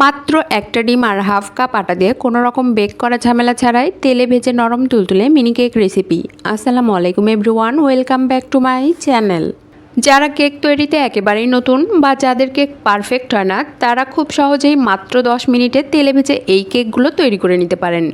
মাত্র একটা ডিম আর হাফ কাপ আটা দিয়ে কোনো রকম বেক করা ঝামেলা ছাড়াই তেলে ভেজে নরম তুলতুলে মিনি কেক রেসিপি আসসালামু আলাইকুম everyone welcome back to my channel যারা কেক তৈরিতে একেবারেই নতুন বা যাদের কেক পারফেক্ট হয় না, তারা খুব সহজেই মাত্র দশ মিনিটে তেলে ভেজে এই কেকগুলো তৈরি করে নিতে পারেন।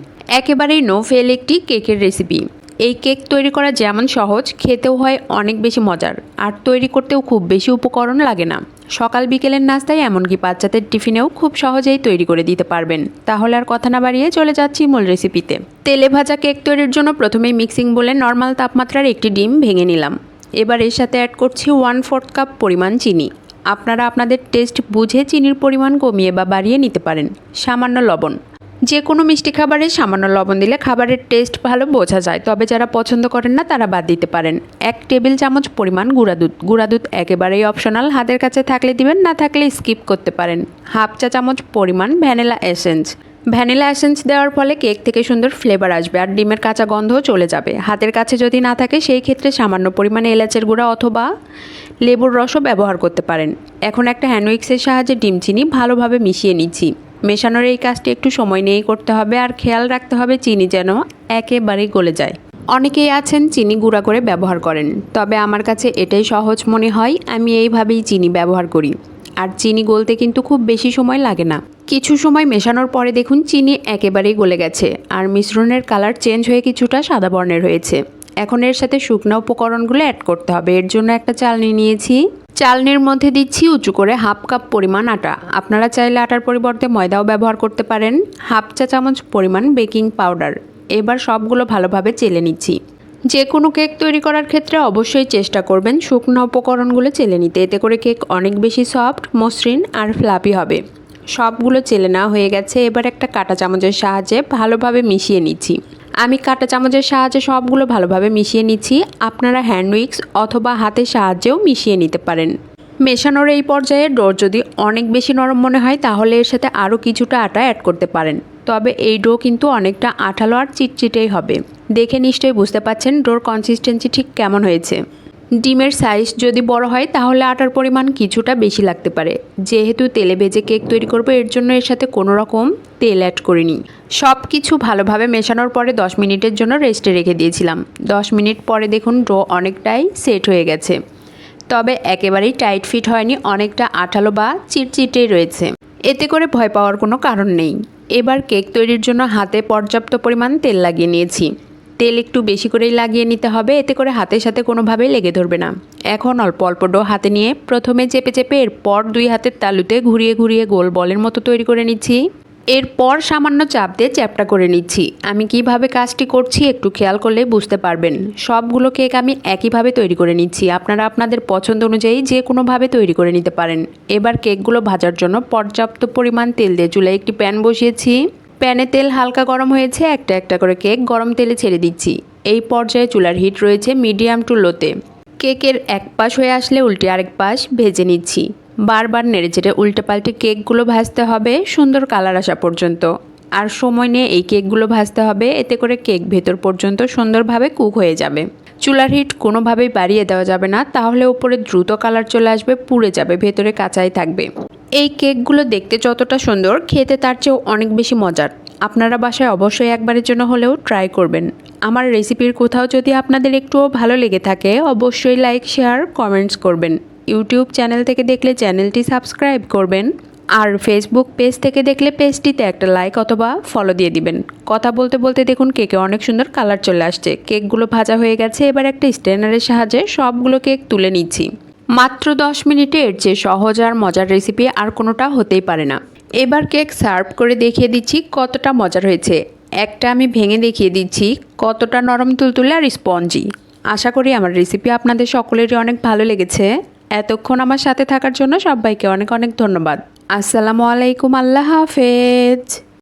একেবারেই নো ফেল একটি কেকের রেসিপি এই কেক তৈরি করা যেমন সহজ, খেতেও হয় অনেক বেশি মজার। আর তৈরি করতেও খুব বেশি উপকরণ লাগে না। সকাল বিকেলের নাস্তায় এমনকি বাচ্চাদের টিফিনেও খুব সহজেই তৈরি করে দিতে পারবেন। তাহলে আর কথা না বাড়িয়ে চলে যাচ্ছি মূল রেসিপিতে তেলে ভাজা কেক তৈরির জন্য প্রথমেই মিক্সিং বলে নর্মাল তাপমাত্রার একটি ডিম ভেঙে নিলাম। এবার এর সাথে অ্যাড করছি ওয়ান ফোর্থ কাপ পরিমাণ চিনি। আপনারা আপনাদের টেস্ট বুঝে চিনির পরিমাণ কমিয়ে বা বাড়িয়ে নিতে পারেন। সামান্য লবণ। যে কোনো মিষ্টি খাবারে সামান্য লবণ দিলে খাবারের টেস্ট ভালো বোঝা যায়। তবে যারা পছন্দ করেন না, তারা বাদ দিতে পারেন। এক টেবিল চামচ পরিমাণ গুঁড়া দুধ। গুঁড়া দুধ একেবারেই অপশনাল হাতের কাছে থাকলে দিবেন, না থাকলে স্কিপ করতে পারেন। হাফ চা চামচ পরিমাণ ভ্যানিলা এসেন্স ভ্যানিলা এসেন্স দেওয়ার ফলে কেক থেকে সুন্দর ফ্লেভার আসবে আর ডিমের কাঁচা গন্ধও চলে যাবে। হাতের কাছে যদি না থাকে, সেই ক্ষেত্রে সামান্য পরিমাণে এলাচের গুঁড়া অথবা লেবুর রসও ব্যবহার করতে পারেন। এখন একটা হ্যান্ডউইক্সের সাহায্যে ডিম চিনি ভালোভাবে মিশিয়ে নিচ্ছি। মেশানোর এই কাজটি একটু সময় নিয়েই করতে হবে আর খেয়াল রাখতে হবে চিনি যেন একেবারেই গলে যায়। অনেকেই আছেন চিনি গুঁড়া করে ব্যবহার করেন, তবে আমার কাছে এটাই সহজ মনে হয়, আমি এইভাবেই চিনি ব্যবহার করি। আর চিনি গলতে কিন্তু খুব বেশি সময় লাগে না। কিছু সময় মেশানোর পরে দেখুন চিনি একেবারেই গলে গেছে, আর মিশ্রণের কালার চেঞ্জ হয়ে কিছুটা সাদা বর্ণের হয়েছে। এখন এর সাথে শুকনো উপকরণগুলো অ্যাড করতে হবে। এর জন্য একটা চালনি নিয়েছি। চালনির মধ্যে দিচ্ছি উঁচু করে হাফ কাপ পরিমাণ আটা। আপনারা চাইলে আটার পরিবর্তে ময়দাও ব্যবহার করতে পারেন। হাফ চা চামচ পরিমাণ বেকিং পাউডার। এবার সবগুলো ভালোভাবে চেলে নিচ্ছি। যে কোনো কেক তৈরি করার ক্ষেত্রে অবশ্যই চেষ্টা করবেন শুকনো উপকরণগুলো চেলে নিতে। এতে করে কেক অনেক বেশি সফট, মসৃণ আর ফ্লাপি হবে। সবগুলো চেলে নেওয়া হয়ে গেছে। এবার একটা কাঁটা চামচের সাহায্যে ভালোভাবে মিশিয়ে নিচ্ছি। আমি কাঁটা চামচের সাহায্যে সবগুলো ভালোভাবে মিশিয়ে নিচ্ছি। আপনারা হ্যান্ড উইক্স অথবা হাতের সাহায্যেও মিশিয়ে নিতে পারেন। মেশানোর এই পর্যায়ে ডোর যদি অনেক বেশি নরম মনে হয়, তাহলে এর সাথে আরও কিছুটা আটা অ্যাড করতে পারেন। তবে এই ডো কিন্তু অনেকটা আঠালো আর চিটচিটেই হবে। দেখে নিশ্চয়ই বুঝতে পাচ্ছেন ডোর কনসিস্টেন্সি ঠিক কেমন হয়েছে। ডিমের সাইজ যদি বড় হয়, তাহলে আটার পরিমাণ কিছুটা বেশি লাগতে পারে। যেহেতু তেলে ভেজে কেক তৈরি করব, এর জন্য এর সাথে কোনো রকম তেল অ্যাড করিনি। সব কিছু ভালোভাবে মেশানোর পরে 10 মিনিটের জন্য রেস্টে রেখে দিয়েছিলাম। 10 মিনিট পরে দেখুন ডো অনেকটাই সেট হয়ে গেছে। তবে একেবারেই টাইট ফিট হয়নি, অনেকটা আঠালো বা চিটচিটেই রয়েছে। এতে করে ভয় পাওয়ার কোনো কারণ নেই। এবার কেক তৈরির জন্য হাতে পর্যাপ্ত পরিমাণ তেল লাগিয়ে নিয়েছি। তেল একটু বেশি করেই লাগিয়ে নিতে হবে, এতে করে হাতের সাথে কোনোভাবেই লেগে ধরবে না। এখন অল্প অল্প ডো হাতে নিয়ে প্রথমে চেপে চেপে এরপর দুই হাতের তালুতে ঘুরিয়ে ঘুরিয়ে গোল বলের মতো তৈরি করে নিচ্ছি। এরপর সামান্য চাপ দিয়ে চ্যাপটা করে নিচ্ছি। আমি কীভাবে কাজটি করছি একটু খেয়াল করলে বুঝতে পারবেন। সবগুলো কেক আমি একইভাবে তৈরি করে নিচ্ছি। আপনারা আপনাদের পছন্দ অনুযায়ী যে কোনোভাবে তৈরি করে নিতে পারেন। এবার কেকগুলো ভাজার জন্য পর্যাপ্ত পরিমাণ তেল দিয়ে চুলায় একটি প্যান বসিয়েছি। প্যানে তেল হালকা গরম হয়েছে, একটা একটা করে কেক গরম তেলে ছেড়ে দিচ্ছি। এই পর্যায়ে চুলার হিট রয়েছে মিডিয়াম টু লোতে। কেকের এক পাশ হয়ে আসলে উল্টে আরেক পাশ ভেজে নিচ্ছি। বারবার নেড়ে চেড়ে উল্টে পাল্টে কেকগুলো ভাজতে হবে সুন্দর কালার আসা পর্যন্ত। আর সময় নিয়ে এই কেকগুলো ভাজতে হবে, এতে করে কেক ভেতর পর্যন্ত সুন্দরভাবে কুক হয়ে যাবে। চুলার হিট কোনোভাবেই বাড়িয়ে দেওয়া যাবে না, তাহলে উপরে দ্রুত কালার চলে আসবে, পুড়ে যাবে, ভেতরে কাঁচাই থাকবে। এই কেকগুলো দেখতে যতটা সুন্দর, খেতে তার চেয়েও অনেক বেশি মজার। আপনারা বাসায় অবশ্যই একবারের জন্য হলেও ট্রাই করবেন। আমার রেসিপির কোথাও যদি আপনাদের একটুও ভালো লেগে থাকে, অবশ্যই লাইক শেয়ার কমেন্টস করবেন। ইউটিউব চ্যানেল থেকে দেখলে চ্যানেলটি সাবস্ক্রাইব করবেন। আর ফেসবুক পেজ থেকে দেখলে পেজটিতে একটা লাইক অথবা ফলো দিয়ে দিবেন। কথা বলতে বলতে দেখুন কেকে অনেক সুন্দর কালার চলে আসছে। কেকগুলো ভাজা হয়ে গেছে, এবার একটা স্ট্যান্ডারের সাহায্যে সবগুলো কেক তুলে নিচ্ছি। মাত্র দশ মিনিটে এর চেয়ে সহজ আর মজার রেসিপি আর কোনোটা হতেই পারে না। এবার কেক সার্ভ করে দেখিয়ে দিচ্ছি কতটা মজার হয়েছে। একটা আমি ভেঙে দেখিয়ে দিচ্ছি কতটা নরম তুলতুলে আর স্পঞ্জি আশা করি আমার রেসিপি আপনাদের সকলেরই অনেক ভালো লেগেছে। এতক্ষণ আমার সাথে থাকার জন্য সবাইকে অনেক অনেক ধন্যবাদ। আসসালামু আলাইকুম, আল্লাহ হাফেজ।